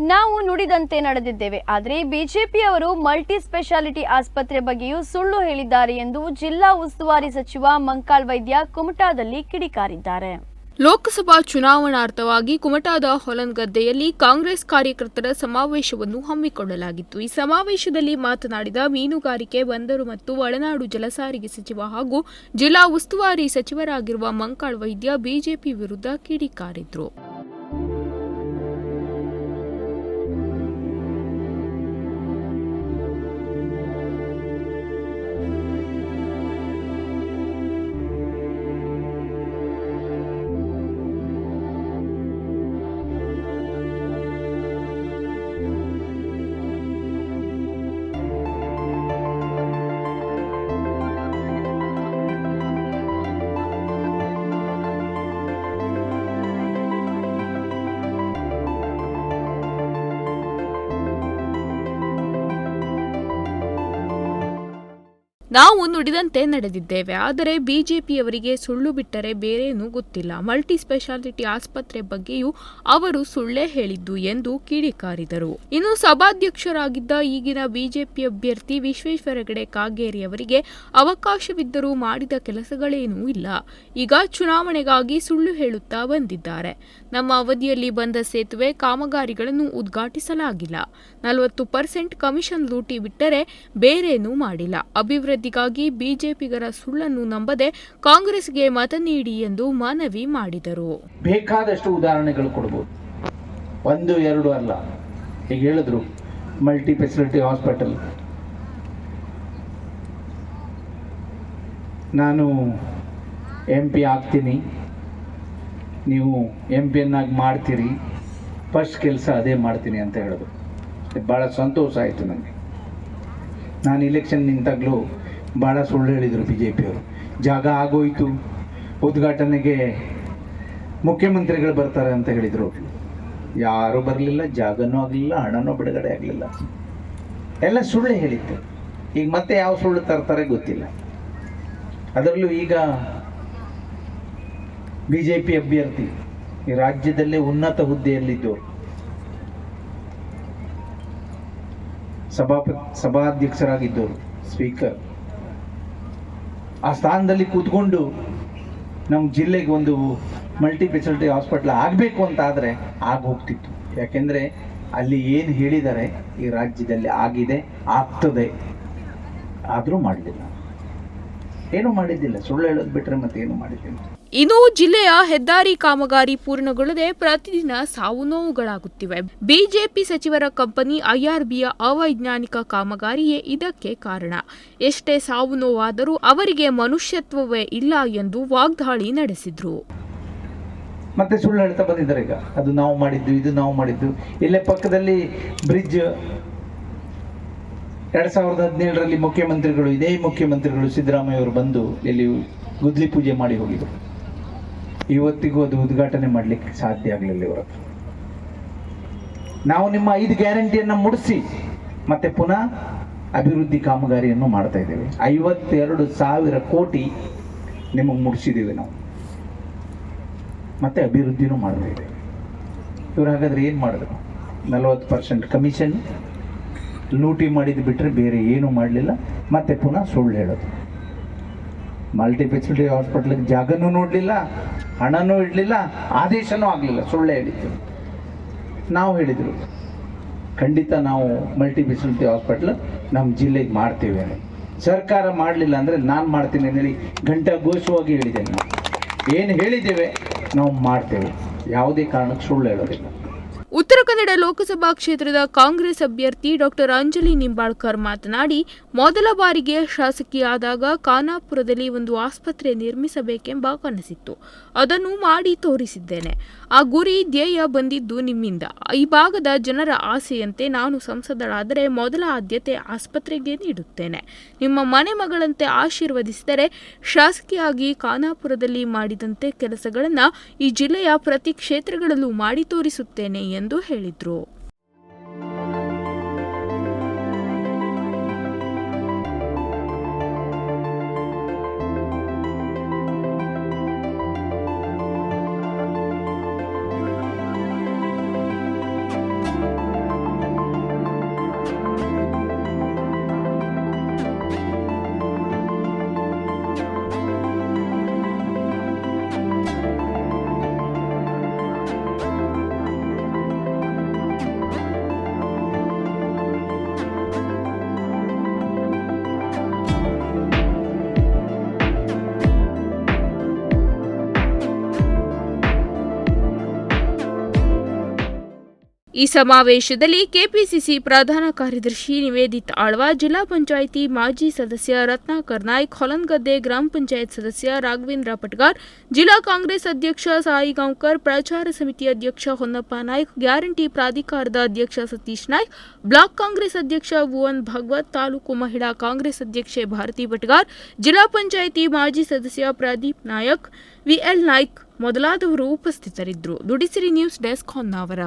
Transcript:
ನಾವು ನುಡಿದಂತೆ ನಡೆದಿದ್ದೇವೆ. ಆದರೆ ಬಿಜೆಪಿಯವರು ಮಲ್ಟಿ ಸ್ಪೆಷಾಲಿಟಿ ಆಸ್ಪತ್ರೆ ಬಗ್ಗೆಯೂ ಸುಳ್ಳು ಹೇಳಿದ್ದಾರೆ ಎಂದು ಜಿಲ್ಲಾ ಉಸ್ತುವಾರಿ ಸಚಿವ ಮಂಕಾಳ್ ವೈದ್ಯ ಕುಮಟಾದಲ್ಲಿ ಕಿಡಿಕಾರಿದ್ದಾರೆ. ಲೋಕಸಭಾ ಚುನಾವಣಾರ್ಥವಾಗಿ ಕುಮಟಾದ ಹೊಲನ್ಗದ್ದೆಯಲ್ಲಿ ಕಾಂಗ್ರೆಸ್ ಕಾರ್ಯಕರ್ತರ ಸಮಾವೇಶವನ್ನು ಹಮ್ಮಿಕೊಳ್ಳಲಾಗಿತ್ತು. ಈ ಸಮಾವೇಶದಲ್ಲಿ ಮಾತನಾಡಿದ ಮೀನುಗಾರಿಕೆ, ಬಂದರು ಮತ್ತು ಒಳನಾಡು ಜಲಸಾರಿಗೆ ಸಚಿವ ಹಾಗೂ ಜಿಲ್ಲಾ ಉಸ್ತುವಾರಿ ಸಚಿವರಾಗಿರುವ ಮಂಕಾಳ್ ವೈದ್ಯ ಬಿಜೆಪಿ ವಿರುದ್ಧ ಕಿಡಿಕಾರಿದ್ರು. ನಾವು ನುಡಿದಂತೆ ನಡೆದಿದ್ದೇವೆ. ಆದರೆ ಬಿಜೆಪಿಯವರಿಗೆ ಸುಳ್ಳು ಬಿಟ್ಟರೆ ಬೇರೇನೂ ಗೊತ್ತಿಲ್ಲ. ಮಲ್ಟಿ ಸ್ಪೆಷಾಲಿಟಿ ಆಸ್ಪತ್ರೆ ಬಗ್ಗೆಯೂ ಅವರು ಸುಳ್ಳೇ ಹೇಳಿದ್ದು ಎಂದು ಕಿಡಿಕಾರಿದರು. ಇನ್ನು ಸಭಾಧ್ಯಕ್ಷರಾಗಿದ್ದ ಈಗಿನ ಬಿಜೆಪಿ ಅಭ್ಯರ್ಥಿ ವಿಶ್ವೇಶ್ವರ ಹೆಗಡೆ ಕಾಗೇರಿ ಅವರಿಗೆ ಅವಕಾಶವಿದ್ದರೂ ಮಾಡಿದ ಕೆಲಸಗಳೇನೂ ಇಲ್ಲ. ಈಗ ಚುನಾವಣೆಗಾಗಿ ಸುಳ್ಳು ಹೇಳುತ್ತಾ ಬಂದಿದ್ದಾರೆ. ನಮ್ಮ ಅವಧಿಯಲ್ಲಿ ಬಂದ ಸೇತುವೆ ಕಾಮಗಾರಿಗಳನ್ನು ಉದ್ಘಾಟಿಸಲಾಗಿಲ್ಲ. ನಲವತ್ತು ಪರ್ಸೆಂಟ್ ಕಮಿಷನ್ ಲೂಟಿ ಬಿಟ್ಟರೆ ಬೇರೇನೂ ಮಾಡಿಲ್ಲ. ಅಭಿವೃದ್ಧಿಗಾಗಿ ಬಿಜೆಪಿಗರ ಸುಳ್ಳನ್ನು ನಂಬದೆ ಕಾಂಗ್ರೆಸ್ಗೆ ಮತ ನೀಡಿ ಎಂದು ಮನವಿ ಮಾಡಿದರು. ಬೇಕಾದಷ್ಟು ಉದಾಹರಣೆಗಳು ಕೊಡಬಹುದು ಒಂದು, ಎರಡು ಅಲ್ಲ. ಈಗ ಹೇಳಿದ್ರು. ಮಲ್ಟಿ ಫೆಸಿಲಿಟಿ ಹಾಸ್ಪಿಟಲ್ ನಾನು ಎಂ ಪಿ ಆಗ್ತೀನಿ. ನೀವು ಎಂ ಪಿಯನ್ನಾಗಿ ಮಾಡ್ತೀರಿ. ಫಸ್ಟ್ ಕೆಲಸ ಅದೇ ಮಾಡ್ತೀನಿ ಅಂತ ಹೇಳಿದ್ರು. ಭಾಳ ಸಂತೋಷ ಆಯಿತು ನನಗೆ. ನಾನು ಇಲೆಕ್ಷನ್ ನಿಂತಾಗಲೂ ಭಾಳ ಸುಳ್ಳು ಹೇಳಿದರು ಬಿ ಜೆ ಪಿಯವರು ಜಾಗ ಆಗೋಯಿತು. ಉದ್ಘಾಟನೆಗೆ ಮುಖ್ಯಮಂತ್ರಿಗಳು ಬರ್ತಾರೆ ಅಂತ ಹೇಳಿದರು. ಯಾರೂ ಬರಲಿಲ್ಲ, ಜಾಗನೂ ಆಗಲಿಲ್ಲ, ಹಣನೂ ಬಿಡುಗಡೆ ಆಗಲಿಲ್ಲ. ಎಲ್ಲ ಸುಳ್ಳು ಹೇಳಿತ್ತು ಈಗ ಮತ್ತೆ ಯಾವ ಸುಳ್ಳು ತರ್ತಾರೆ ಗೊತ್ತಿಲ್ಲ. ಅದರಲ್ಲೂ ಈಗ ಬಿ ಜೆ ಪಿ ಅಭ್ಯರ್ಥಿ ಈ ರಾಜ್ಯದಲ್ಲೇ ಉನ್ನತ ಹುದ್ದೆಯಲ್ಲಿದ್ದು ಸಭಾಪ, ಸಭಾಧ್ಯಕ್ಷರಾಗಿದ್ದವರು, ಸ್ಪೀಕರ್. ಆ ಸ್ಥಾನದಲ್ಲಿ ಕೂತ್ಕೊಂಡು ನಮ್ಮ ಜಿಲ್ಲೆಗೆ ಒಂದು ಮಲ್ಟಿ ಫೆಸಿಲಿಟಿ ಹಾಸ್ಪಿಟ್ಲ್ ಆಗಬೇಕು ಅಂತ ಆದರೆ ಆಗೋಗ್ತಿತ್ತು ಯಾಕೆಂದರೆ ಅಲ್ಲಿ ಏನು ಹೇಳಿದ್ದಾರೆ ಈ ರಾಜ್ಯದಲ್ಲಿ ಆಗಿದೆ, ಆಗ್ತದೆ. ಆದರೂ ಮಾಡಲಿಲ್ಲ. ಏನೂ ಮಾಡಿದ್ದಿಲ್ಲ. ಸುಳ್ಳು ಹೇಳೋದು ಬಿಟ್ಟರೆ ಮತ್ತೆ ಏನು ಮಾಡಿದ್ದಿಲ್ಲ. ಇನ್ನು ಜಿಲ್ಲೆಯ ಹೆದ್ದಾರಿ ಕಾಮಗಾರಿ ಪೂರ್ಣಗೊಳ್ಳದೆ ಪ್ರತಿದಿನ ಸಾವು ನೋವುಗಳಾಗುತ್ತಿವೆ. ಬಿಜೆಪಿ ಸಚಿವರ ಕಂಪನಿ ಐಆರ್ಬಿಯ ಅವೈಜ್ಞಾನಿಕ ಕಾಮಗಾರಿಯೇ ಇದಕ್ಕೆ ಕಾರಣ. ಎಷ್ಟೇ ಸಾವು ನೋವಾದರೂ ಅವರಿಗೆ ಮನುಷ್ಯತ್ವವೇ ಇಲ್ಲ ಎಂದು ವಾಗ್ದಾಳಿ ನಡೆಸಿದ್ರು. ಮತ್ತೆ ಸುಳ್ಳು ಹೇಳ್ತಾ ಬಂದಿದ್ದಾರೆ ಈಗ. ಅದು ನಾವು ಮಾಡಿದ್ದು ಇದು ನಾವು ಮಾಡಿದ್ದು. ಇಲ್ಲೇ ಪಕ್ಕದಲ್ಲಿ ಬ್ರಿಡ್ಜ್ ಎರಡ್ ಸಾವಿರದ ಹದಿನೇಳರಲ್ಲಿ ಮುಖ್ಯಮಂತ್ರಿಗಳು ಇದೇ ಮುಖ್ಯಮಂತ್ರಿಗಳು ಸಿದ್ದರಾಮಯ್ಯ ಅವರು ಬಂದು ಇಲ್ಲಿ ಗುದ್ಲಿ ಪೂಜೆ ಮಾಡಿ ಹೋಗಿದ್ರು. ಇವತ್ತಿಗೂ ಅದು ಉದ್ಘಾಟನೆ ಮಾಡಲಿಕ್ಕೆ ಸಾಧ್ಯ ಆಗಲಿಲ್ಲ ಇವರ. ನಾವು ನಿಮ್ಮ ಐದು ಗ್ಯಾರಂಟಿಯನ್ನು ಮುಡಿಸಿ ಮತ್ತೆ ಪುನಃ ಅಭಿವೃದ್ಧಿ ಕಾಮಗಾರಿಯನ್ನು ಮಾಡ್ತಾ ಇದ್ದೇವೆ. ಐವತ್ತೆರಡು ಸಾವಿರ ಕೋಟಿ ನಿಮಗೆ ಮುಡಿಸಿದ್ದೀವಿ ನಾವು. ಮತ್ತೆ ಅಭಿವೃದ್ಧಿನೂ ಮಾಡ್ತಾ ಇದ್ದೇವೆ. ಇವ್ರು ಹಾಗಾದ್ರೆ ಏನು ಮಾಡಿದ್ರು? ನಲವತ್ತು ಪರ್ಸೆಂಟ್ ಕಮಿಷನ್ ಲೂಟಿ ಮಾಡಿದ್ದು ಬಿಟ್ಟರೆ ಬೇರೆ ಏನೂ ಮಾಡಲಿಲ್ಲ. ಮತ್ತೆ ಪುನಃ ಸುಳ್ಳು ಹೇಳೋದು. ಮಲ್ಟಿಪೆಸಿಲಿಟಿ ಹಾಸ್ಪಿಟ್ಲಿಗೆ ಜಾಗನೂ ನೋಡಲಿಲ್ಲ, ಹಣನೂ ಇಡಲಿಲ್ಲ, ಆದೇಶನೂ ಆಗಲಿಲ್ಲ. ಸುಳ್ಳು ಹೇಳಿದ್ದು. ನಾವು ಹೇಳಿದರು, ಖಂಡಿತ ನಾವು ಮಲ್ಟಿಪೆಸಿಲಿಟಿ ಹಾಸ್ಪಿಟ್ಲ್ ನಮ್ಮ ಜಿಲ್ಲೆಗೆ ಮಾಡ್ತೇವೆ. ಸರ್ಕಾರ ಮಾಡಲಿಲ್ಲ ಅಂದರೆ ನಾನು ಮಾಡ್ತೀನಿ ಅಂತೇಳಿ ಗಂಟೆ ಘೋಷವಾಗಿ ಹೇಳಿದ್ದೇನೆ. ಏನು ಹೇಳಿದ್ದೇವೆ? ನಾವು ಮಾಡ್ತೇವೆ. ಯಾವುದೇ ಕಾರಣಕ್ಕೆ ಸುಳ್ಳು ಹೇಳೋದಿಲ್ಲ. ಉತ್ತರ ಕನ್ನಡ ಲೋಕಸಭಾ ಕ್ಷೇತ್ರದ ಕಾಂಗ್ರೆಸ್ ಅಭ್ಯರ್ಥಿ ಡಾಕ್ಟರ್ ಅಂಜಲಿ ನಿಂಬಾಳ್ಕರ್ ಮಾತನಾಡಿ, ಮೊದಲ ಬಾರಿಗೆ ಶಾಸಕಿಯಾದಾಗ ಖಾನಾಪುರದಲ್ಲಿ ಒಂದು ಆಸ್ಪತ್ರೆ ನಿರ್ಮಿಸಬೇಕೆಂಬ ಕನಸಿತ್ತು. ಅದನ್ನು ಮಾಡಿ ತೋರಿಸಿದ್ದೇನೆ. ಆ ಗುರಿ ಧ್ಯೇಯ ಬಂದಿದ್ದು ನಿಮ್ಮಿಂದ. ಈ ಭಾಗದ ಜನರ ಆಸೆಯಂತೆ ನಾನು ಸಂಸದಳಾದರೆ ಮೊದಲ ಆದ್ಯತೆ ಆಸ್ಪತ್ರೆಗೆ ನೀಡುತ್ತೇನೆ. ನಿಮ್ಮ ಮನೆ ಮಗಳಂತೆ ಆಶೀರ್ವದಿಸಿದರೆ ಶಾಸಕಿಯಾಗಿ ಖಾನಾಪುರದಲ್ಲಿ ಮಾಡಿದಂತೆ ಕೆಲಸಗಳನ್ನು ಈ ಜಿಲ್ಲೆಯ ಪ್ರತಿ ಕ್ಷೇತ್ರಗಳಲ್ಲೂ ಮಾಡಿ ತೋರಿಸುತ್ತೇನೆ ಎಂದು ಹೇಳಿದರು. ಈ ಸಮಾವೇಶದಲ್ಲಿ ಕೆಪಿಸಿಸಿ ಪ್ರಧಾನ ಕಾರ್ಯದರ್ಶಿ ನಿವೇದಿತ್ ಆಳ್ವ, ಜಿಲ್ಲಾ ಪಂಚಾಯಿತಿ ಮಾಜಿ ಸದಸ್ಯ ರತ್ನಾಕರ್ ನಾಯ್ಕ್, ಹೊಲನ್ಗದ್ದೆ ಗ್ರಾಮ ಪಂಚಾಯತ್ ಸದಸ್ಯ ರಾಘವೇಂದ್ರ ಪಟ್ಗಾರ್, ಜಿಲ್ಲಾ ಕಾಂಗ್ರೆಸ್ ಅಧ್ಯಕ್ಷ ಸಾಯಿ ಗಾಂವ್ಕರ್, ಪ್ರಚಾರ ಸಮಿತಿ ಅಧ್ಯಕ್ಷ ಹೊನ್ನಪ್ಪ ನಾಯ್ಕ್, ಗ್ಯಾರಂಟಿ ಪ್ರಾಧಿಕಾರದ ಅಧ್ಯಕ್ಷ ಸತೀಶ್ ನಾಯ್ಕ್, ಬ್ಲಾಕ್ ಕಾಂಗ್ರೆಸ್ ಅಧ್ಯಕ್ಷ ಭುವನ್ ಭಗವತ್, ತಾಲೂಕು ಮಹಿಳಾ ಕಾಂಗ್ರೆಸ್ ಅಧ್ಯಕ್ಷೆ ಭಾರತಿ ಪಟ್ಗಾರ್, ಜಿಲ್ಲಾ ಪಂಚಾಯಿತಿ ಮಾಜಿ ಸದಸ್ಯ ಪ್ರದೀಪ್ ನಾಯಕ್ ವಿಎಲ್ ನಾಯ್ಕ್ ಮೊದಲಾದವರು ಉಪಸ್ಥಿತರಿದ್ದರು. ದುಡಿಸಿರಿ ನ್ಯೂಸ್ ಡೆಸ್ಕ್ ಹೊನ್ನಾವರ.